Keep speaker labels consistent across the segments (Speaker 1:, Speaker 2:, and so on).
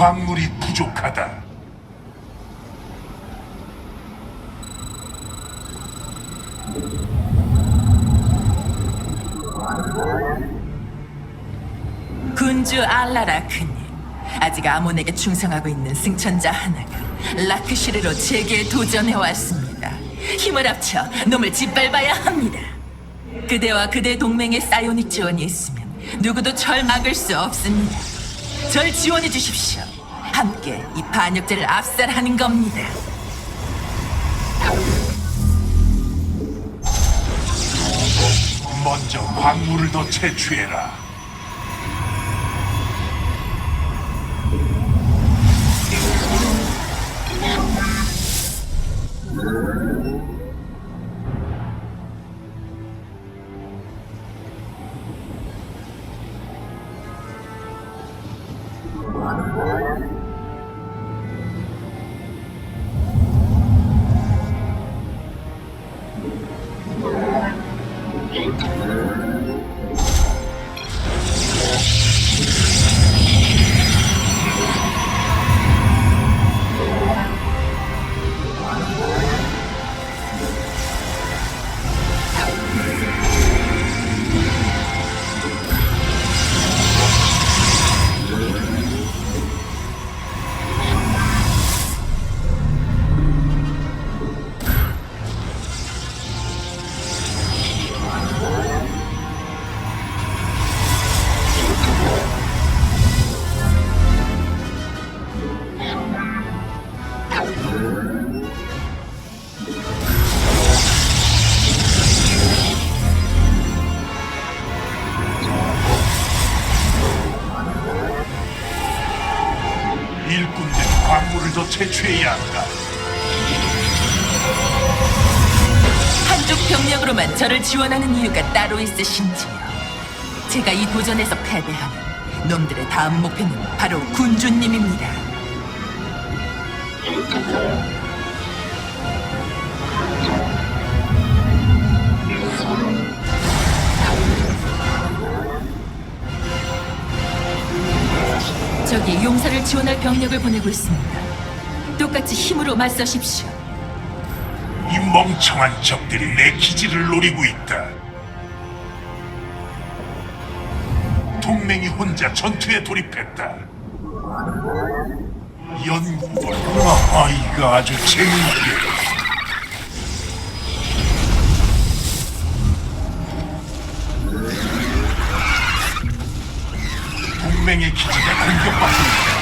Speaker 1: 광물이 부족하다.
Speaker 2: 군주 알라라크님 아직 아몬에게 충성하고 있는 승천자 하나가 라크시르로 제게 도전해 왔습니다. 힘을 합쳐 놈을 짓밟아야 합니다. 그대와 그대 동맹의 사이오닉 지원이 있으면 누구도 절 막을 수 없습니다. 절 지원해 주십시오. 함께 이 반역죄를 압살하는 겁니다.
Speaker 1: 먼저 광물을 더 채취해라. 채취해야 한다.
Speaker 2: 한쪽 병력으로만 저를 지원하는 이유가 따로 있으신지요? 제가 이 도전에서 패배하면 놈들의 다음 목표는 바로 군주님입니다. 저기 용사를 지원할 병력을 보내고 있습니다. 똑같이 힘으로 맞서십시오.
Speaker 1: 이 멍청한 적들이 내 기지를 노리고 있다. 동맹이 혼자 전투에 돌입했다. 연구원, 아, 이거 아주 재미있게. 동맹의 기지가 공격받고 있다.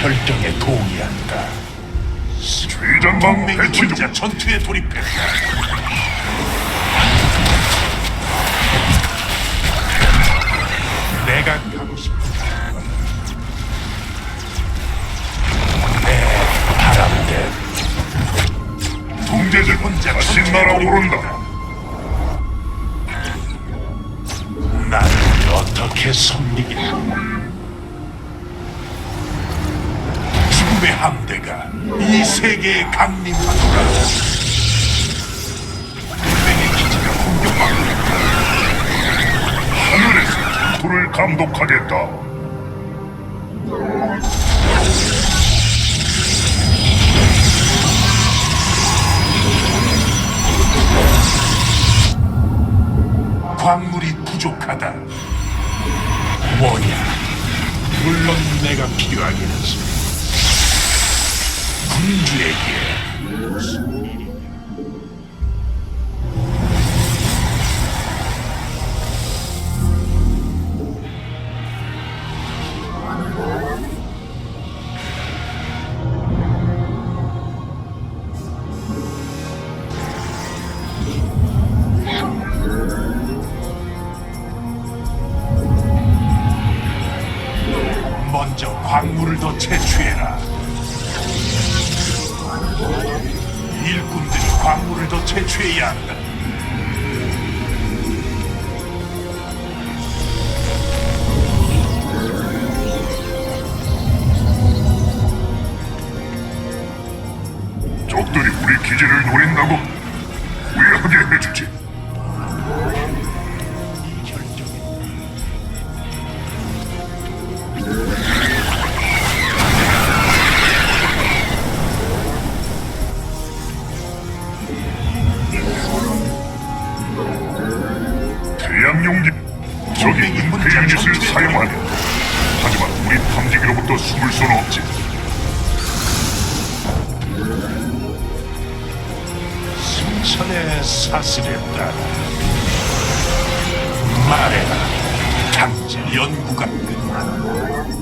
Speaker 1: 결정에 동의한다. 동맹이 혼자 전투에 돌입했다. 내가 가고 싶은 내 바람대로 동대들 혼자 다시 날아오른다. 나를 어떻게 섬기겠나? 죽음의 함대가 이 세계에 강림하노라. 동맹의 기지가 공격받고 있다. 하늘에서 불을 감독하겠다. 먼저 광물을 더 채취해라. 일꾼들이 광물을 더 채취해야 한다. 기지를 노린다고 후회하게 해주지. 태양 용기 적이 유닛을 사용하네. 하지만 우리 탐지기로부터 숨을 수는 없지. 사슬에 따라 말해라. 당장 연구가. 날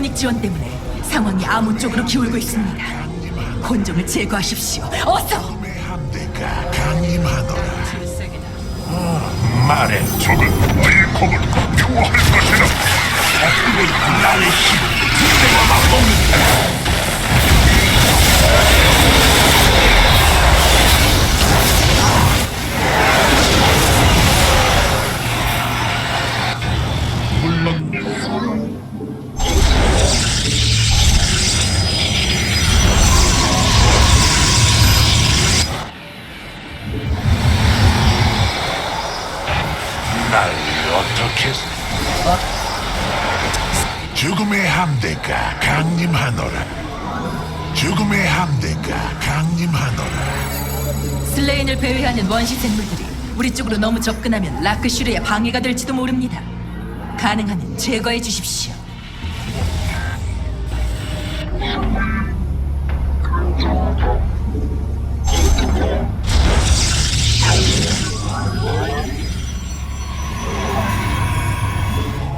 Speaker 2: 이오닉 지원 때문에 상황이 아몬 쪽으로 기울고 있습니다. 혼종을 제거하십시오. 어서!
Speaker 1: 강림하노라. 말해 적은 아이컵을 표할 것이다. 업그레이드 나의 힘을 내가 맛먹는
Speaker 3: 강림하노라. 죽음의 함대가 강림하노라.
Speaker 2: 슬레인을 배회하는 원시 생물들이 우리 쪽으로 너무 접근하면 라크슈르의 방해가 될지도 모릅니다. 가능하면 제거해 주십시오.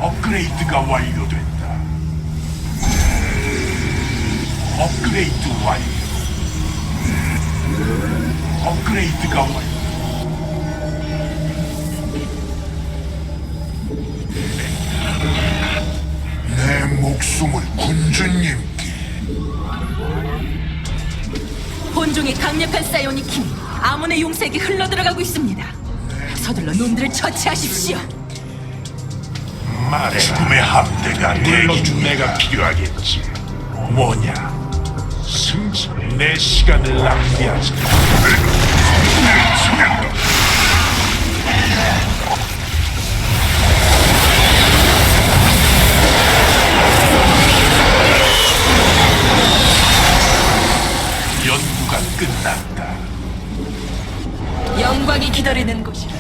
Speaker 1: 업그레이드가 완료 업그레이드 완료. 업그레이드가 완료. 내 목숨을 군주님께
Speaker 2: 혼종의 강력한 사이오닉 힘이 아몬의 용색이 흘러들어가고 있습니다. 서둘러 놈들을 처치하십시오.
Speaker 1: 말해라. 죽음의 함대가 대기 중 내가 필요하겠지. 뭐냐? 승천 내 시간을 낭비하지. 연구가 끝났다.
Speaker 2: 영광이 기다리는 곳이라.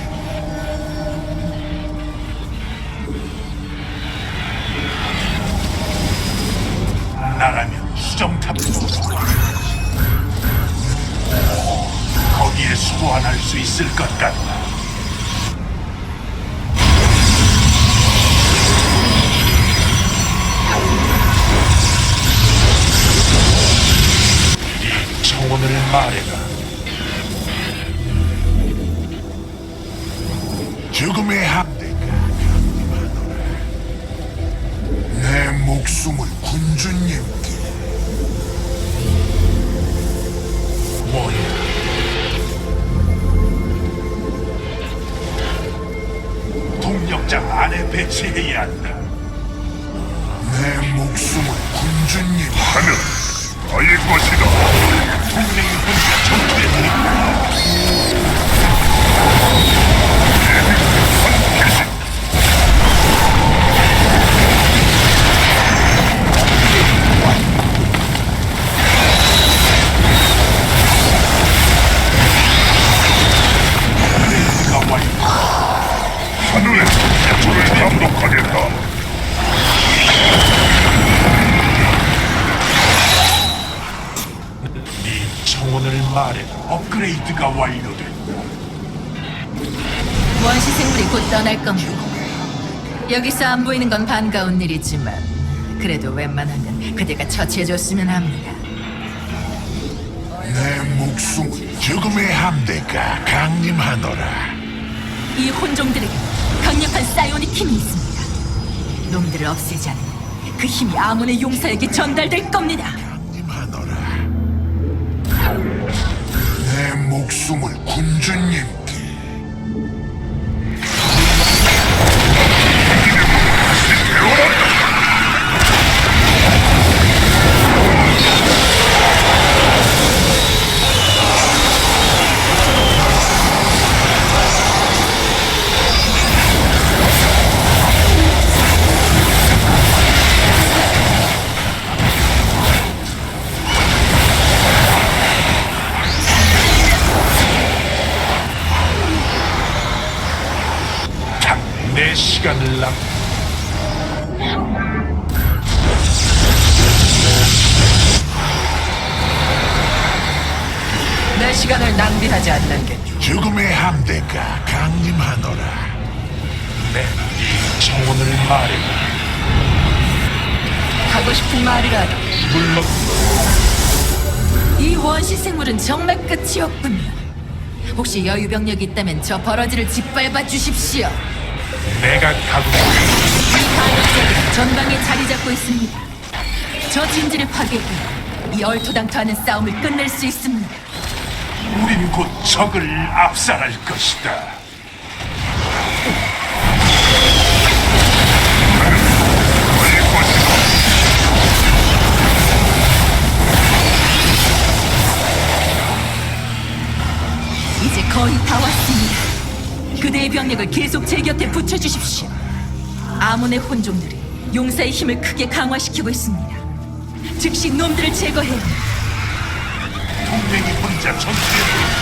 Speaker 1: 있을 것 같다. 네 청혼을 말해라.
Speaker 3: 죽음의 함대가 강림하노라. 내 목숨을 군주님께
Speaker 1: 뭐냐? 동력장 안에 배치해야 한다.
Speaker 3: 내 목숨을 군주님
Speaker 1: 하면 너의 것이다. 말해라. 업그레이드가 완료된다.
Speaker 2: 원시 생물이 곧 떠날 겁니다. 여기서 안 보이는 건 반가운 일이지만 그래도 웬만하면 그대가 처치해줬으면 합니다.
Speaker 3: 내 목숨을 죽음의 함대가 강림하노라.
Speaker 2: 이 혼종들에게 강력한 사이오닉 힘이 있습니다. 놈들을 없애지 않으면 그 힘이 아몬의 용사에게 전달될 겁니다.
Speaker 3: 강림하노라. 내 목숨을 군주님
Speaker 1: 내 시간을
Speaker 2: 낭비하지 않는 게
Speaker 3: 죽음의 함대가 강림하노라.
Speaker 1: 내 청혼을 말해
Speaker 2: 하고 싶은 말이라도
Speaker 1: 물론
Speaker 2: 이 원시 생물은 정말 끝이 없군요. 혹시 여유 병력이 있다면 저 버러지를 짓밟아 주십시오.
Speaker 1: 내가 가고
Speaker 2: 이 가격자들은 전방에 자리 잡고 있습니다. 저 진지를 파괴해 이 얼토당토하는 싸움을 끝낼 수 있습니다.
Speaker 1: 우린 곧 적을 압살할 것이다.
Speaker 2: 이제 거의 다 왔습니다. 그대의 병력을 계속 제 곁에 붙여주십시오. 아몬의 혼종들이 용사의 힘을 크게 강화시키고 있습니다. 즉시 놈들을 제거해야 합니다.
Speaker 1: 동맹이 혼자 전투에
Speaker 3: 죽음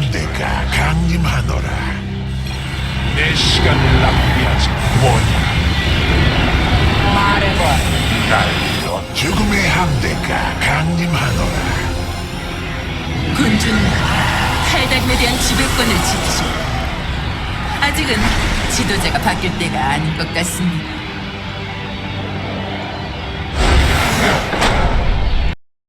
Speaker 3: 함대가 강림하노라.
Speaker 1: 내 시간을 낭비하지 뭐냐.
Speaker 2: 말해봐.
Speaker 1: 날 어-
Speaker 3: 죽음의 함대가 강림하노라.
Speaker 2: 군주님, 탈단에 대한 지배권을 지키십니다. 아직은 지도자가 바뀔 때가 아닌 것 같습니다.